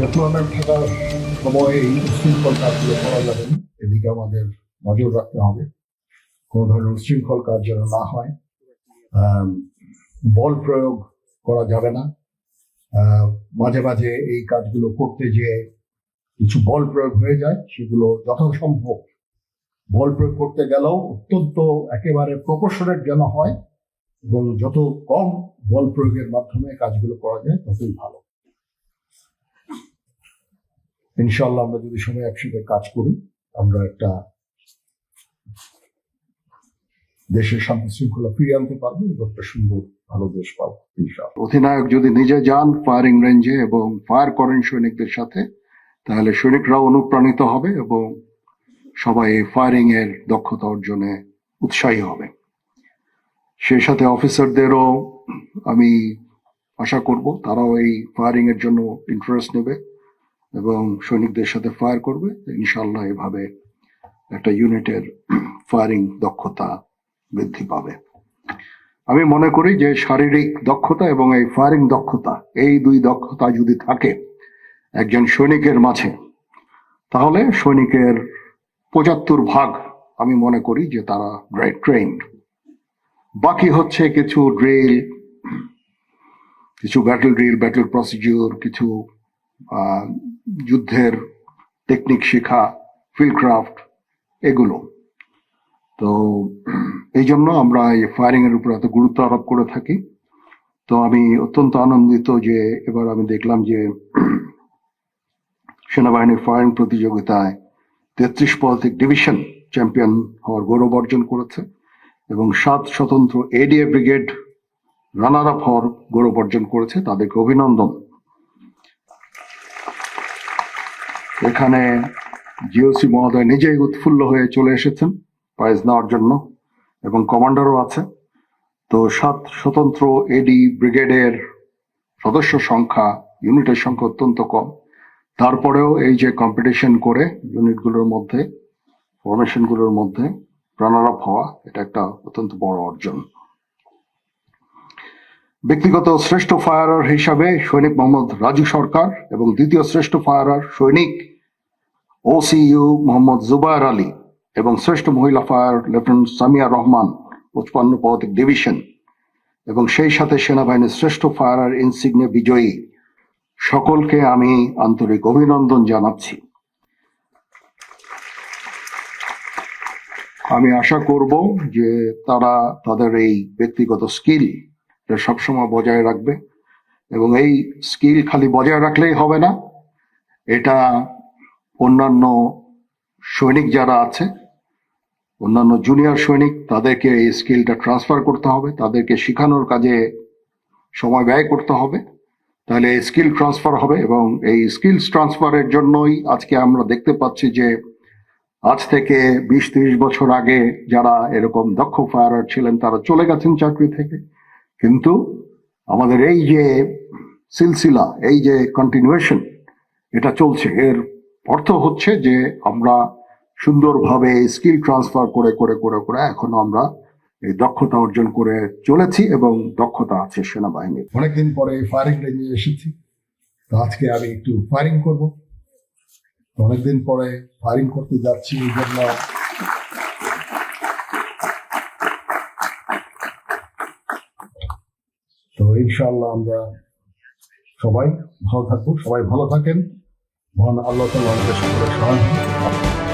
Development থাকার সময় এই উশৃঙ্খল কাজগুলো করা যাবে না। এদিকে আমাদের নজর রাখতে হবে। কোনো ধরনের উশৃঙ্খল কাজ যেন না হয়। বল প্রয়োগ করা যাবে না। মাঝে মাঝে এই কাজগুলো করতে যেয়ে কিছু বল প্রয়োগ হয়ে যায়। সেগুলো যথাসম্ভব বল প্রয়োগ করতে গেলেও অত্যন্ত একেবারে প্রপোর্শনেট যেন হয় এবং যত কম বল প্রয়োগের মাধ্যমে কাজগুলো করা যায়, ততই ভালো। ইনশাল্লাহ আমরা যদি সবাই একসাথে কাজ করি, আমরা একটা দেশের শান্তি শৃঙ্খলা ফিরিয়ে আনতে পারব এবং একটা সুন্দর, ভালো দেশ পাবো ইনশাল্লাহ অধিনায়ক যদি নিজে যান ফায়ারিং রেঞ্জে এবং ফায়ার করেন সৈনিকদের সাথে, তাহলে সৈনিকরাও অনুপ্রাণিত হবে এবং সবাই ফায়ারিং এর দক্ষতা অর্জনে উৎসাহী হবে। সেই সাথে অফিসারদেরও আমি আশা করব, তারাও এই ফায়ারিং এর জন্য ইন্টারেস্ট নেবে। এবং সৈনিকদের সাথে ফায়ার করবে ইনশাল্লাহ এভাবে একটা ইউনিটের ফায়ারিং দক্ষতা বৃদ্ধি পাবে। আমি মনে করি যে শারীরিক দক্ষতা এবং এই ফায়ারিং দক্ষতা, এই দুই দক্ষতা যদি থাকে একজন সৈনিকের মাঝে, তাহলে সৈনিকের পঁচাত্তর ভাগ আমি মনে করি যে তারা ট্রেন্ড বাকি হচ্ছে কিছু ড্রিল, কিছু ব্যাটল ড্রিল, ব্যাটল প্রসিডিউর, কিছু যুদ্ধের টেকনিক শেখা ফিল্ডক্রাফট এগুলো। তো এই জন্য আমরা এই ফায়ারিং এর উপর এত গুরুত্ব আরোপ করে থাকি। তো আমি অত্যন্ত আনন্দিত যে এবার আমি দেখলাম যে সেনাবাহিনীর ফায়ারিং প্রতিযোগিতায় তেত্রিশ পদাতিক ডিভিশন চ্যাম্পিয়ন হওয়ার গৌরব অর্জন করেছে এবং সাত স্বতন্ত্র এডিএ ব্রিগেড রানার আপ হওয়ার গৌরব অর্জন করেছে। তাদেরকে অভিনন্দন। এখানে জিওসি মহোদয় নিজেই উৎফুল্ল হয়ে চলে এসেছেন প্রাইজ নেওয়ার জন্য এবং কমান্ডারও আছে। তো সাত স্বতন্ত্র এডি ব্রিগেডের সদস্য সংখ্যা, ইউনিটের সংখ্যা অত্যন্ত কম। তারপরেও এই যে কম্পিটিশন করে ইউনিটগুলোর মধ্যে ফরমেশনগুলোর মধ্যে রানার আপ হওয়া, এটা একটা অত্যন্ত বড় অর্জন। ব্যক্তিগত শ্রেষ্ঠ ফায়ারার হিসাবে সৈনিক মোহাম্মদ রাজু সরকার এবং দ্বিতীয় শ্রেষ্ঠ ফায়ারার সৈনিক ওসিইউ মোহাম্মদ জুবায়ের আলী এবং শ্রেষ্ঠ মহিলা ফায়ার লেফটেন্যান্ট সামিয়া রহমান, পঁচপান্ন পদাতিক ডিভিশন এবং সেই সাথে সেনাবাহিনীর শ্রেষ্ঠ ফায়ার ইনসিগনে বিজয়ী। সকলকে আমি আন্তরিক অভিনন্দন জানাচ্ছি। আমি আশা করব যে তারা তাদের এই ব্যক্তিগত স্কিল সবসময় বজায় রাখবে এবং এই স্কিল খালি বজায় রাখলেই হবে না। এটা অন্যান্য সৈনিক যারা আছে, অন্যান্য জুনিয়র সৈনিক, তাদেরকে এই স্কিলটা ট্রান্সফার করতে হবে, তাদেরকে শেখানোর কাজে সময় ব্যয় করতে হবে। তাহলে স্কিল ট্রান্সফার হবে এবং এই স্কিলস ট্রান্সফারের জন্যই আজকে আমরা দেখতে পাচ্ছি যে আজ থেকে বিশ ত্রিশ বছর আগে যারা এরকম দক্ষ ফায়ারার ছিলেন, তারা চলে গেছেন চাকরি থেকে। কিন্তু আমাদের এই যে সিলসিলা এই যে কন্টিনিউয়েশন এটা চলছে। এর অর্থ হচ্ছে যে আমরা সুন্দরভাবে স্কিল ট্রান্সফার করে করে করে করে এখনও আমরা এই দক্ষতা অর্জন করে চলেছি এবং দক্ষতা আছে সেনাবাহিনীর। অনেকদিন পরে ফায়ারিং রেঞ্জে এসেছি। তো আজকে আমি একটু ফায়ারিং করব। অনেকদিন পরে ফায়ারিং করতে যাচ্ছি এই জন্য। তো ইনশাআল্লাহ আমরা সবাই ভালো থাকব, সবাই ভালো থাকেন। মহান আল্লাহ তালা আমাদের সকলের সহায় হোক।